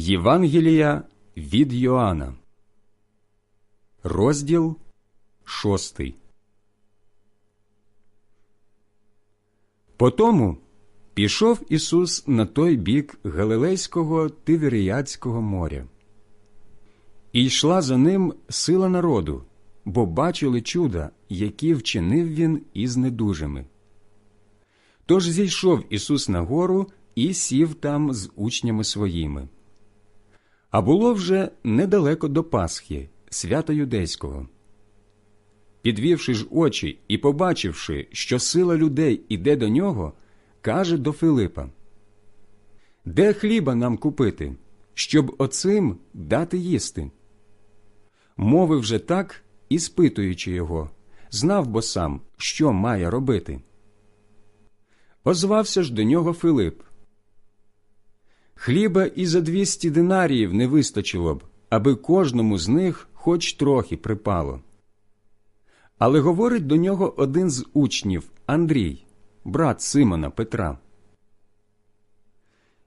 Євангелія від Йоанна, розділ шостий. Потому пішов Ісус на той бік Галилейського Тиверіядського моря. І йшла за ним сила народу, бо бачили чуда, які вчинив він із недужими. Тож зійшов Ісус на гору і сів там з учнями своїми. А було вже недалеко до Пасхи, свята юдейського. Підвівши ж очі і побачивши, що сила людей іде до нього, каже до Филипа: Де хліба нам купити, щоб оцим дати їсти? Мовив же так, і спитуючи його, знав бо сам, що має робити. Озвався ж до нього Филип. Хліба і за двісті динаріїв не вистачило б, аби кожному з них хоч трохи припало. Але говорить до нього один з учнів Андрій, брат Симона Петра.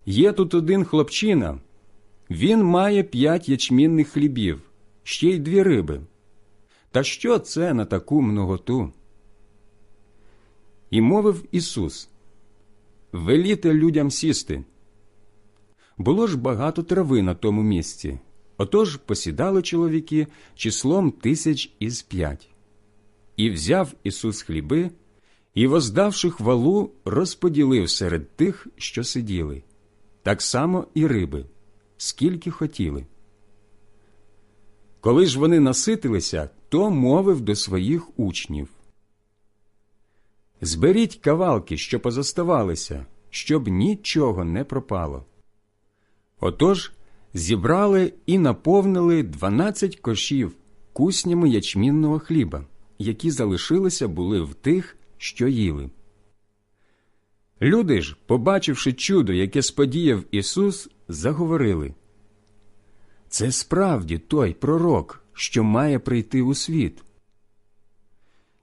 Є тут один хлопчина, він має п'ять ячмінних хлібів, ще й дві риби. Та що це на таку многоту? І мовив Ісус Веліте людям сісти. Було ж багато трави на тому місці, отож посідали чоловіки числом тисяч із п'ять. І взяв Ісус хліби, і, воздавши хвалу, розподілив серед тих, що сиділи, так само і риби, скільки хотіли. Коли ж вони наситилися, то мовив до своїх учнів Зберіть кавалки, що позоставалися, щоб нічого не пропало. Отож зібрали і наповнили дванадцять кошів куснями ячмінного хліба, які залишилися були в тих, що їли. Люди ж, побачивши чудо, яке сподіяв Ісус, заговорили Це справді той пророк, що має прийти у світ.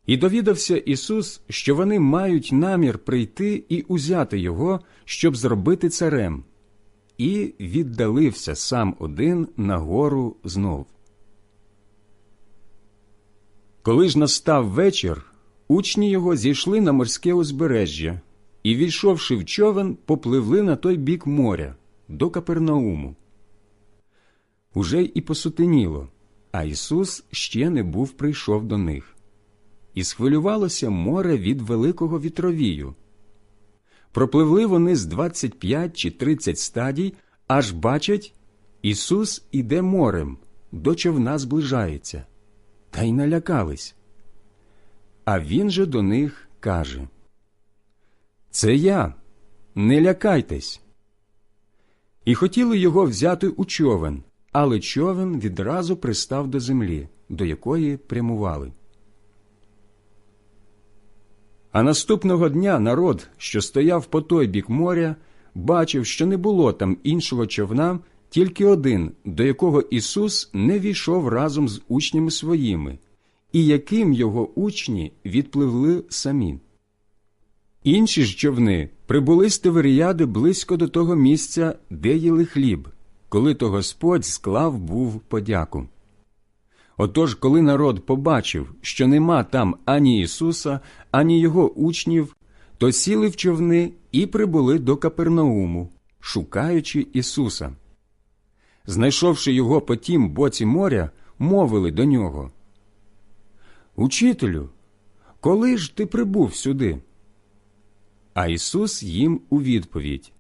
І довідався Ісус, що вони мають намір прийти і узяти Його, щоб зробити царем, і віддалився сам один на гору знов. Коли ж настав вечір, учні його зійшли на морське узбережжя і, війшовши в човен, попливли на той бік моря до Капернауму. Уже і посутеніло, а Ісус ще не був прийшов до них. І схвилювалося море від великого вітровію. Пропливли вони з 25 чи 30 стадій, аж бачать, Ісус іде морем, до човна зближається, та й налякались. А він же до них каже Це я, не лякайтесь. І хотіли його взяти у човен, але човен відразу пристав до землі, до якої прямували. А наступного дня народ, що стояв по той бік моря, бачив, що не було там іншого човна, тільки один, до якого Ісус не війшов разом з учнями своїми, і яким його учні відпливли самі. Інші ж човни прибули з Тиверіяди близько до того місця, де їли хліб, коли то Господь склав був подяку. Отож, коли народ побачив, що нема там ані Ісуса, ані його учнів, то сіли в човни і прибули до Капернауму, шукаючи Ісуса. Знайшовши його по тім боці моря, мовили до нього Учителю, коли ж ти прибув сюди? А Ісус їм у відповідь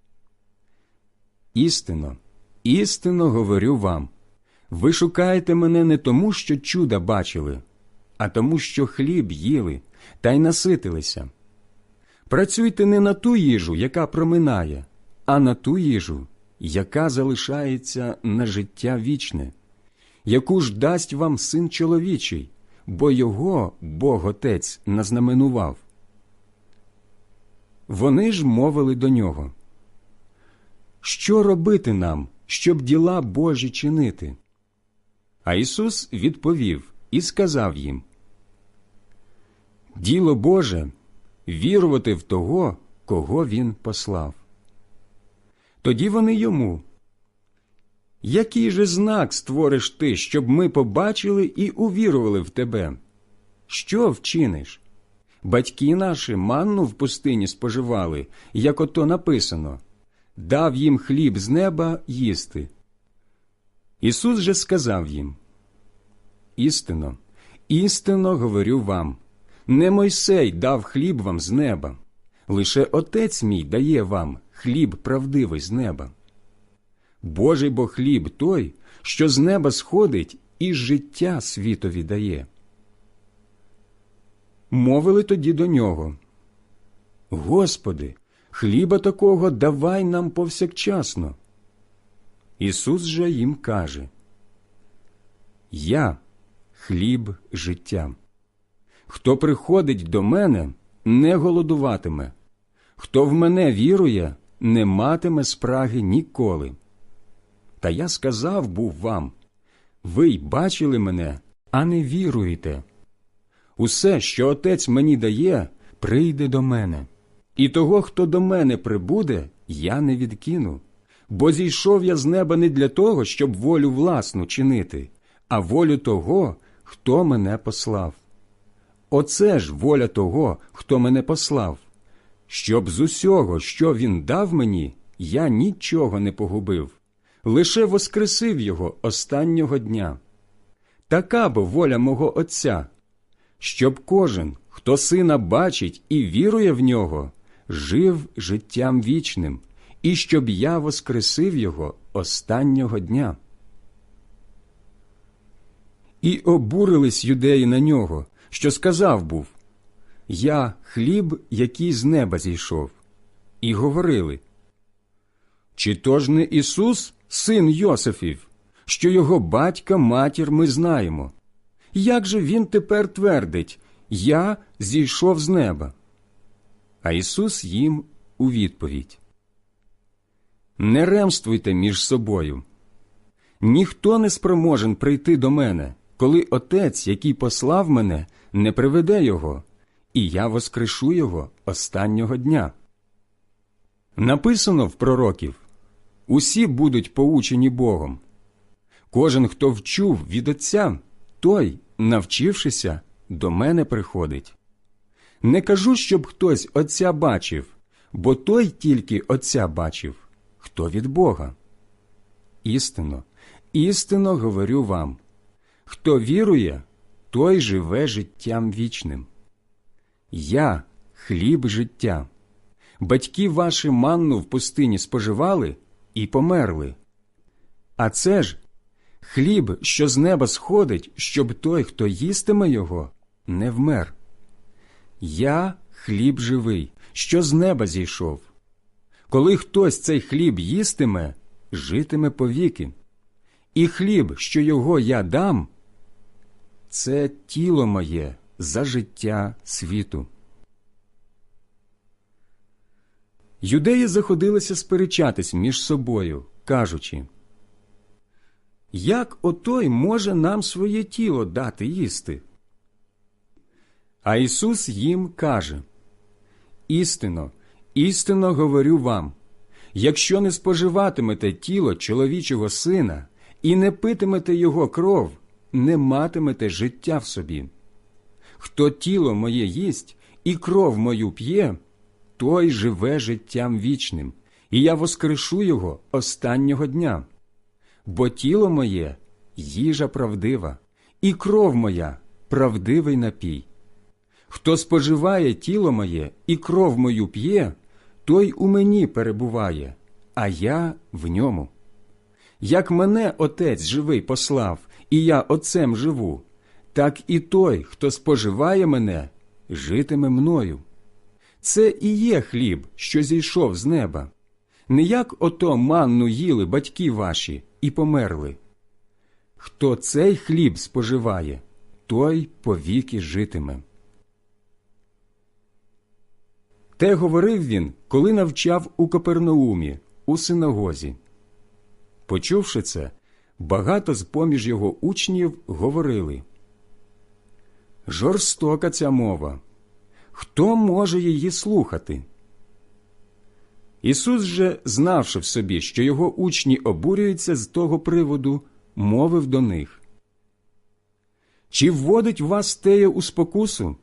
Істинно, істинно говорю вам. Ви шукаєте мене не тому, що чуда бачили, а тому, що хліб їли та й наситилися. Працюйте не на ту їжу, яка проминає, а на ту їжу, яка залишається на життя вічне, яку ж дасть вам син чоловічий, бо його Бог Отець назнаменував. Вони ж мовили до нього. Що робити нам, щоб діла Божі чинити? А Ісус відповів і сказав їм Діло Боже вірувати в того, кого Він послав. Тоді вони йому. Який же знак створиш ти, щоб ми побачили і увірували в тебе? Що вчиниш? Батьки наші манну в пустині споживали, як ото написано дав їм хліб з неба їсти. Ісус же сказав їм Істинно, істинно говорю вам не Мойсей дав хліб вам з неба, лише Отець мій дає вам хліб правдивий з неба. Божий бо хліб той, що з неба сходить і життя світові дає. Мовили тоді до нього Господи, хліба такого давай нам повсякчасно. Ісус же їм каже Я хліб життя. Хто приходить до мене, не голодуватиме, хто в мене вірує, не матиме спраги ніколи. Та я сказав був вам ви й бачили мене, а не віруєте. Усе, що отець мені дає, прийде до мене, і того, хто до мене прибуде, я не відкину. Бо зійшов я з неба не для того, щоб волю власну чинити, а волю того, хто мене послав. Оце ж воля того, хто мене послав, щоб з усього, що він дав мені, я нічого не погубив, лише воскресив його останнього дня. Така бо воля мого Отця, щоб кожен, хто сина бачить і вірує в нього, жив життям вічним, і щоб я воскресив його останнього дня. І обурились юдеї на нього, що сказав був Я хліб, який з неба зійшов, і говорили Чи то ж не Ісус, син Йосифів, що його батька матір ми знаємо? Як же він тепер твердить Я зійшов з неба? А Ісус їм у відповідь Не ремствуйте між собою. Ніхто не спроможен прийти до мене, коли Отець, який послав мене, не приведе його, і я воскрешу його останнього дня. Написано в пророків усі будуть поучені Богом. Кожен, хто вчув від Отця, той, навчившися, до мене приходить. Не кажу, щоб хтось Отця бачив, бо той тільки Отця бачив, хто від Бога. Істинно, істинно говорю вам хто вірує, той живе життям вічним. Я хліб життя. Батьки ваші манну в пустині споживали і померли. А це ж хліб, що з неба сходить, щоб той, хто їстиме його, не вмер. Я хліб живий, що з неба зійшов. Коли хтось цей хліб їстиме, житиме повіки. І хліб, що його я дам, це тіло моє за життя світу. Юдеї заходилися сперечатись між собою, кажучи, Як отой може нам своє тіло дати їсти? А Ісус їм каже Істинно, істинно говорю вам, якщо не споживатимете тіло чоловічого сина і не питимете його кров, не матимете життя в собі. Хто тіло моє їсть і кров мою п'є, той живе життям вічним, і я воскрешу його останнього дня. Бо тіло моє їжа правдива, і кров моя правдивий напій. Хто споживає тіло моє і кров мою п'є, той у мені перебуває, а я в ньому. Як мене Отець живий послав, і я Отцем живу, так і той, хто споживає мене, житиме мною. Це і є хліб, що зійшов з неба. Не як ото манну їли батьки ваші і померли. Хто цей хліб споживає, той повіки житиме. Те говорив він, коли навчав у Капернаумі, у синагозі. Почувши це, багато з поміж його учнів говорили Жорстока ця мова. Хто може її слухати? Ісус же, знавши в собі, що його учні обурюються з того приводу, мовив до них Чи вводить вас теє у спокусу?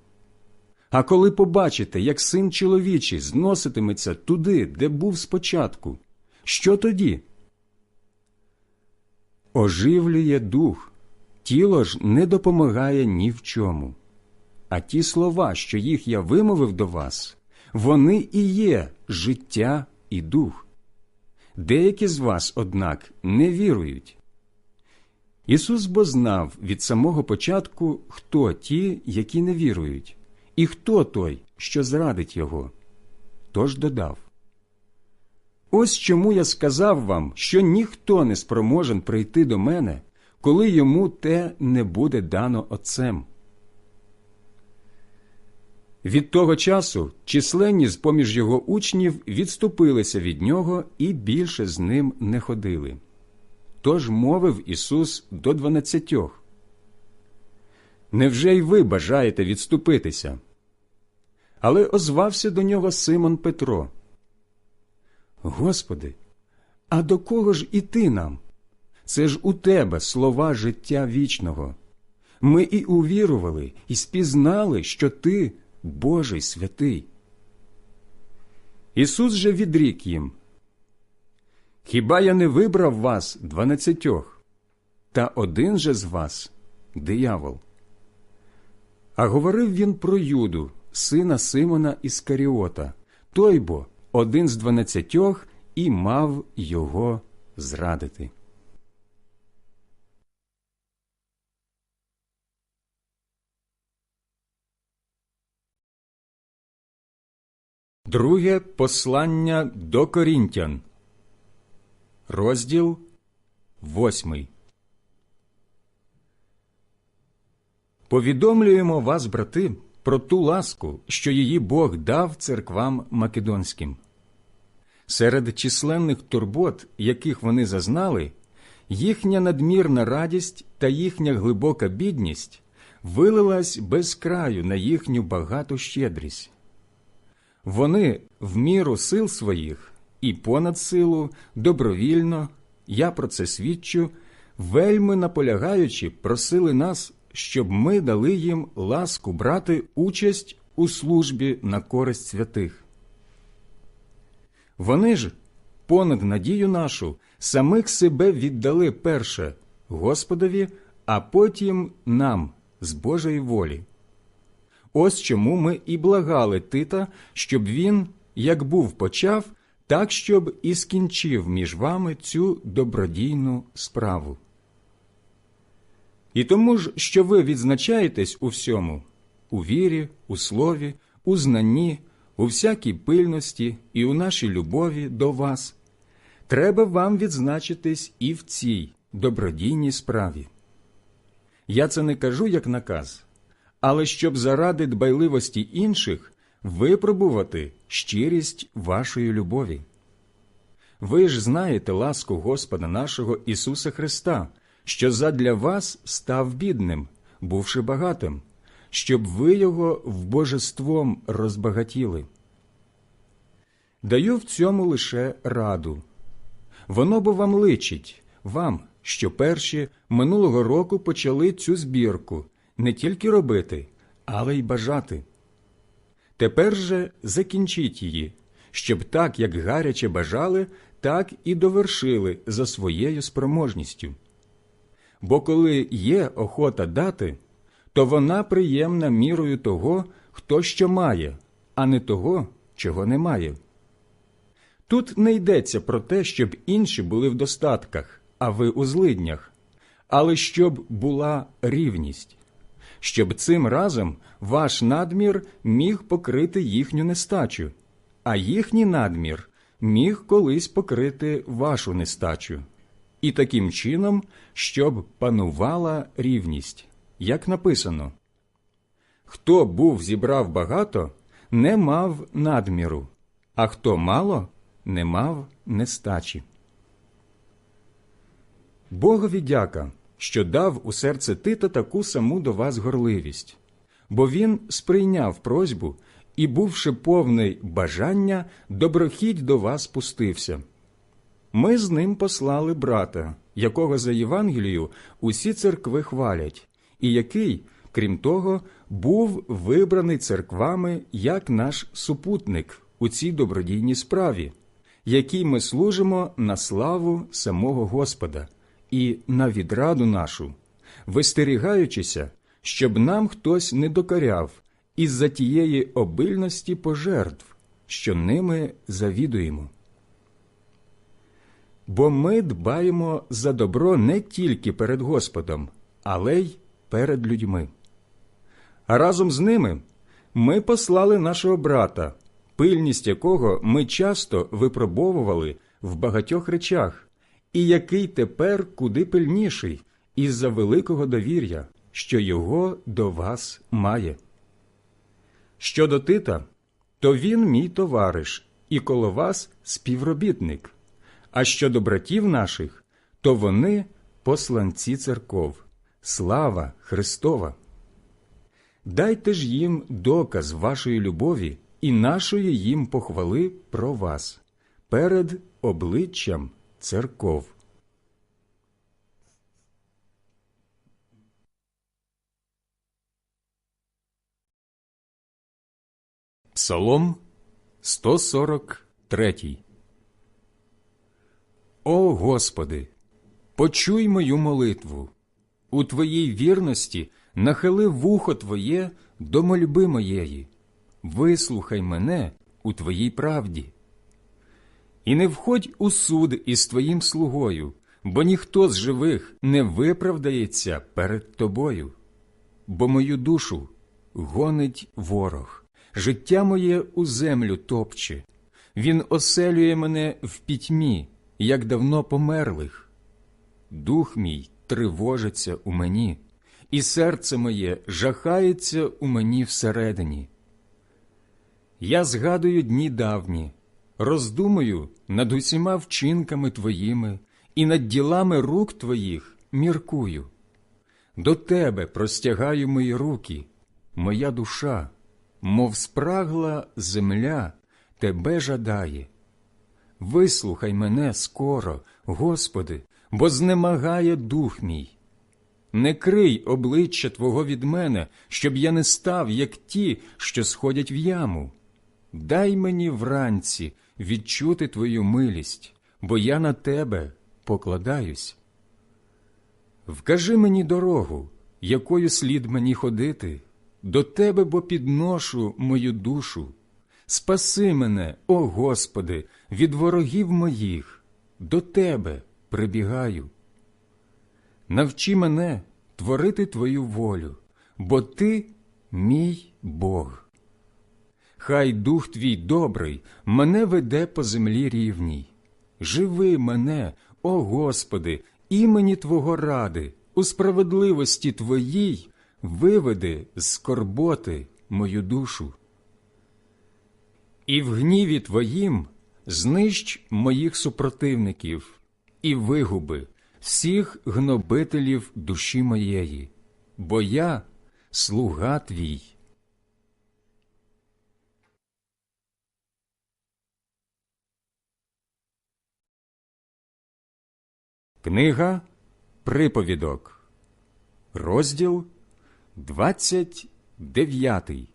А коли побачите, як син чоловічий зноситиметься туди, де був спочатку, що тоді? Оживлює дух, тіло ж не допомагає ні в чому. А ті слова, що їх я вимовив до вас, вони і є життя і дух. Деякі з вас, однак, не вірують. Ісус бо знав від самого початку, хто ті, які не вірують, і хто той, що зрадить його. Тож додав Ось чому я сказав вам, що ніхто не спроможен прийти до мене, коли йому те не буде дано Отцем. Від того часу численні з поміж його учнів відступилися від нього і більше з ним не ходили. Тож мовив Ісус до дванадцятьох. Невже й ви бажаєте відступитися? Але озвався до нього Симон Петро. Господи, а до кого ж іти нам? Це ж у тебе слова життя вічного. Ми і увірували, і спізнали, що ти Божий святий. Ісус же відрік їм. Хіба я не вибрав вас дванадцятьох, та один же з вас диявол? А говорив він про Юду, сина Симона Іскаріота, той бо один з дванадцятьох і мав його зрадити. Друге послання до Корінтян, розділ восьмий. Повідомлюємо вас, брати, про ту ласку, що її Бог дав церквам македонським. Серед численних турбот, яких вони зазнали, їхня надмірна радість та їхня глибока бідність вилилась без краю на їхню багату щедрість. Вони в міру сил своїх і понад силу добровільно, я про це свідчу, вельми наполягаючи, просили нас, щоб ми дали їм ласку брати участь у службі на користь святих. Вони ж, понад надію нашу, самих себе віддали перше Господові, а потім нам з Божої волі. Ось чому ми і благали Тита, щоб він, як був почав, так щоб і скінчив між вами цю добродійну справу. І тому ж, що ви відзначаєтесь у всьому у вірі, у слові, у знанні, у всякій пильності і у нашій любові до вас, треба вам відзначитись і в цій добродійній справі. Я це не кажу як наказ але щоб заради дбайливості інших випробувати щирість вашої любові. Ви ж знаєте ласку Господа нашого Ісуса Христа, що задля вас став бідним, бувши багатим, щоб ви його в божеством розбагатіли. Даю в цьому лише раду. Воно бо вам личить, вам, що перші минулого року почали цю збірку не тільки робити, але й бажати. Тепер же закінчіть її, щоб так, як гаряче бажали, так і довершили за своєю спроможністю. Бо коли є охота дати, то вона приємна мірою того, хто що має, а не того, чого немає. Тут не йдеться про те, щоб інші були в достатках, а ви у злиднях, але щоб була рівність щоб цим разом ваш надмір міг покрити їхню нестачу, а їхній надмір міг колись покрити вашу нестачу, і таким чином, щоб панувала рівність, як написано Хто був зібрав багато, не мав надміру, а хто мало, не мав нестачі. Богові дяка що дав у серце Тита таку саму до вас горливість, бо він сприйняв просьбу і, бувши повний бажання, доброхідь до вас пустився. Ми з ним послали брата, якого за Євангелію усі церкви хвалять, і який, крім того, був вибраний церквами як наш супутник у цій добродійній справі, якій ми служимо на славу самого Господа і на відраду нашу, вистерігаючися, щоб нам хтось не докаряв із-за тієї обильності пожертв, що ними завідуємо. Бо ми дбаємо за добро не тільки перед Господом, але й перед людьми. А разом з ними ми послали нашого брата, пильність якого ми часто випробовували в багатьох речах, і який тепер куди пильніший із-за великого довір'я, що його до вас має. Щодо Тита, то він мій товариш і коло вас співробітник. А щодо братів наших, то вони посланці церков, слава Христова. Дайте ж їм доказ вашої любові і нашої їм похвали про вас перед обличчям церков. Псалом 143 О Господи, почуй мою молитву. У Твоїй вірності нахили вухо Твоє до мольби моєї. Вислухай мене у Твоїй правді. І не входь у суд із Твоїм слугою, бо ніхто з живих не виправдається перед Тобою. Бо мою душу гонить ворог життя моє у землю топче, він оселює мене в пітьмі, як давно померлих. Дух мій тривожиться у мені, і серце моє жахається у мені всередині. Я згадую дні давні, роздумую над усіма вчинками твоїми і над ділами рук твоїх міркую. До тебе простягаю мої руки, моя душа мов спрагла земля, тебе жадає. Вислухай мене скоро, Господи, бо знемагає дух мій. Не крий обличчя Твого від мене, щоб я не став, як ті, що сходять в яму. Дай мені вранці відчути Твою милість, бо я на тебе покладаюсь. Вкажи мені дорогу, якою слід мені ходити, до Тебе бо підношу мою душу. Спаси мене, о Господи, від ворогів моїх, до Тебе прибігаю. Навчи мене творити Твою волю, бо Ти мій Бог. Хай дух твій добрий мене веде по землі рівній. Живи мене, о Господи, імені Твого ради, у справедливості Твоїй виведи з скорботи мою душу. І в гніві твоїм знищ моїх супротивників і вигуби всіх гнобителів душі моєї, бо я слуга твій. Книга Приповідок, розділ 29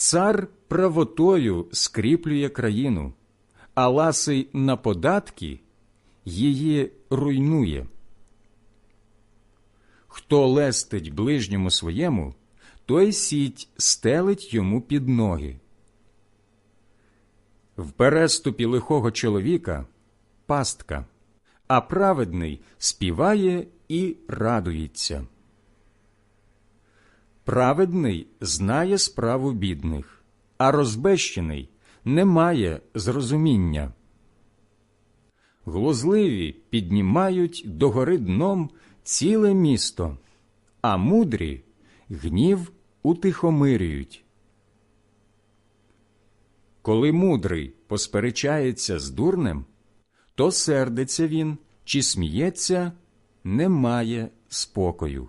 Цар правотою скріплює країну, а ласий на податки її руйнує. Хто лестить ближньому своєму, той сіть стелить йому під ноги. В переступі лихого чоловіка пастка, а праведний співає і радується. Праведний знає справу бідних, а розбещений не має зрозуміння. Глузливі піднімають догори дном ціле місто, а мудрі гнів утихомирюють. Коли мудрий посперечається з дурнем, то сердиться він чи сміється, не має спокою.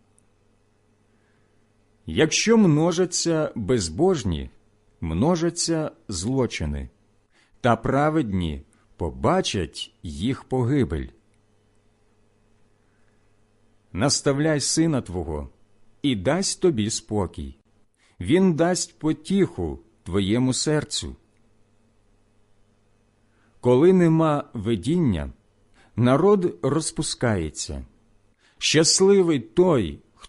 Якщо множаться безбожні, множаться злочини, та праведні побачать їх погибель. Наставляй сина твого і дасть тобі спокій, він дасть потіху твоєму серцю. Коли нема видіння, народ розпускається. Щасливий той,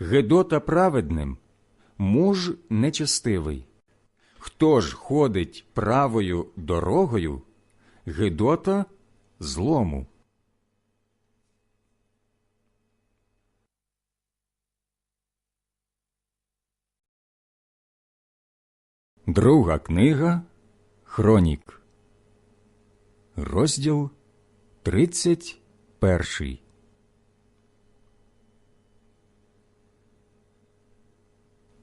Гедота праведним, муж нечестивий. Хто ж ходить правою дорогою, Гедота злому. Друга книга Хронік, розділ 31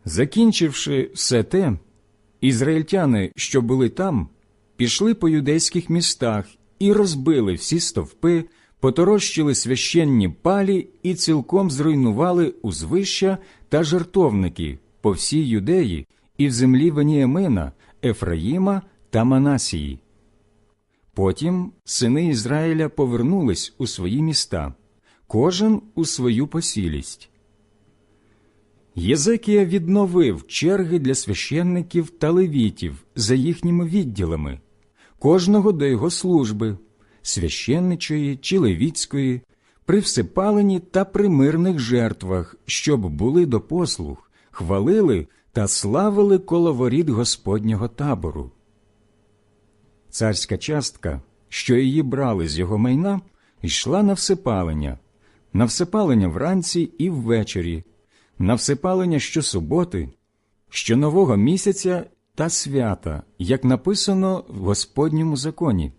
Закінчивши все те, ізраїльтяни, що були там, пішли по юдейських містах і розбили всі стовпи, поторощили священні палі і цілком зруйнували узвища та жертовники по всій юдеї і в землі Веніамина, Ефраїма та Манасії. Потім сини Ізраїля повернулись у свої міста, кожен у свою посілість. Єзекія відновив черги для священників та левітів за їхніми відділами, кожного до його служби, священничої чи левіцької, при всипаленні та при мирних жертвах, щоб були до послуг, хвалили та славили коло воріт Господнього табору. Царська частка, що її брали з його майна, йшла на всипалення, на всипалення вранці і ввечері, на всипалення щосуботи, щонового місяця та свята, як написано в Господньому законі.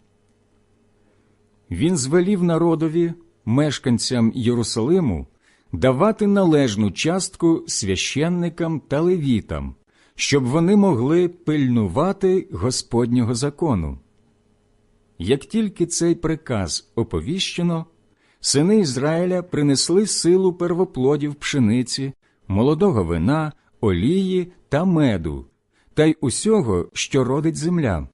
Він звелів народові, мешканцям Єрусалиму, давати належну частку священникам та левітам, щоб вони могли пильнувати Господнього закону. Як тільки цей приказ оповіщено, сини Ізраїля принесли силу первоплодів пшениці, молодого вина, олії та меду, та й усього, що родить земля.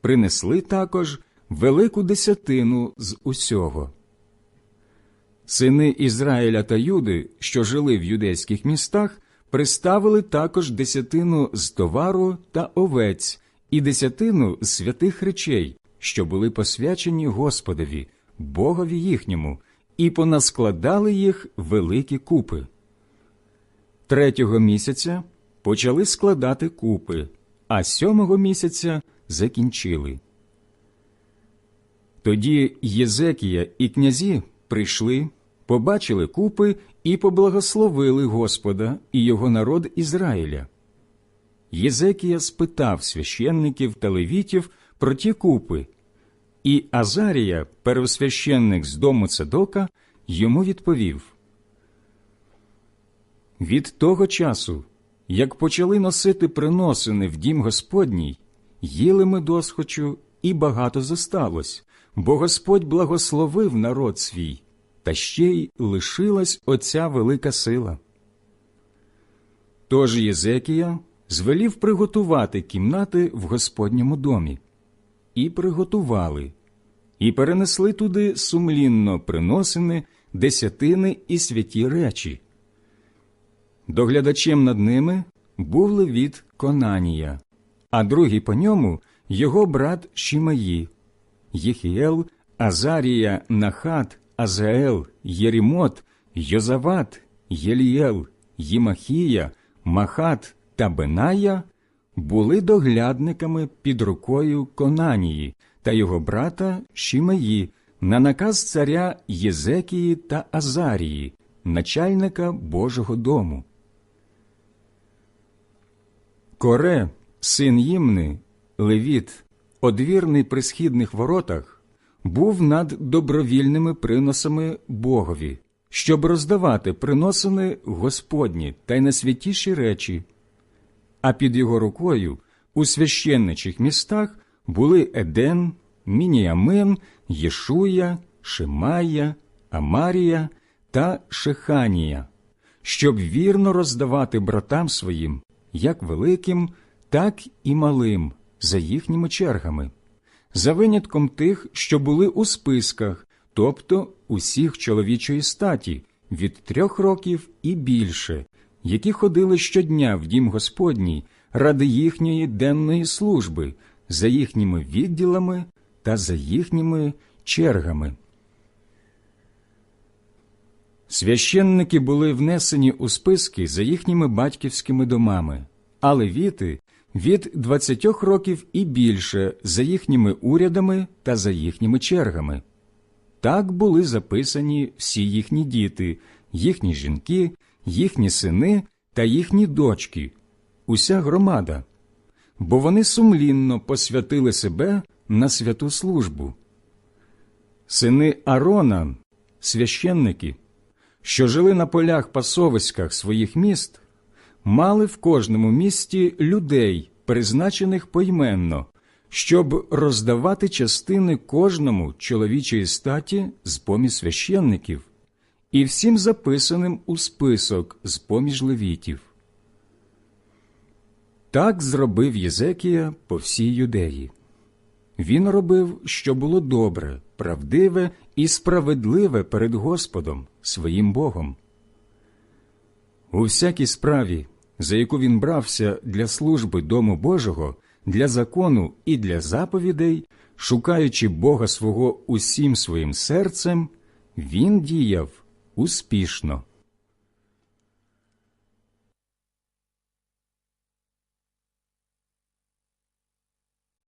Принесли також велику десятину з усього. Сини Ізраїля та Юди, що жили в юдейських містах, приставили також десятину з товару та овець і десятину з святих речей, що були посвячені Господові, Богові їхньому, і понаскладали їх великі купи. Третього місяця почали складати купи, а сьомого місяця закінчили. Тоді Єзекія і князі прийшли, побачили купи і поблагословили Господа і його народ Ізраїля. Єзекія спитав священників та левітів про ті купи, і Азарія, первосвященник з дому Цедока, йому відповів Від того часу, як почали носити приносини в дім Господній, їли ми досхочу, і багато зосталось, бо Господь благословив народ свій, та ще й лишилась оця велика сила. Тож Єзекія звелів приготувати кімнати в Господньому домі. І приготували, і перенесли туди сумлінно приносини, десятини і святі речі. Доглядачем над ними був левіт Конанія, а другий по ньому його брат Шімаї, Єхіел, Азарія, Нахат, Азаел, Єрімот, Йозават, Єлієл, Їмахія, Махат та Беная були доглядниками під рукою Конанії та його брата Шімеї на наказ царя Єзекії та Азарії, начальника Божого дому. Коре, син Їмни, Левіт, одвірний при східних воротах, був над добровільними приносами Богові, щоб роздавати приносини Господні та й найсвятіші речі. А під його рукою у священничих містах були Еден, Мініамин, Єшуя, Шимая, Амарія та Шеханія, щоб вірно роздавати братам своїм, як великим, так і малим, за їхніми чергами, за винятком тих, що були у списках, тобто усіх чоловічої статі від трьох років і більше, які ходили щодня в дім Господній ради їхньої денної служби, за їхніми відділами та за їхніми чергами. Священники були внесені у списки за їхніми батьківськими домами, а левіти – від двадцятьох років і більше за їхніми урядами та за їхніми чергами. Так були записані всі їхні діти, їхні жінки, їхні сини та їхні дочки, уся громада, бо вони сумлінно посвятили себе на святу службу. Сини Арона, священники, що жили на полях пасовиськах своїх міст, мали в кожному місті людей, призначених поіменно, щоб роздавати частини кожному чоловічої статі з поміж священників і всім записаним у список з поміж левітів. Так зробив Єзекія по всій юдеї. Він робив, що було добре, правдиве і справедливе перед Господом, своїм Богом. У всякій справі, за яку він брався для служби Дому Божого, для закону і для заповідей, шукаючи Бога свого усім своїм серцем, він діяв успішно.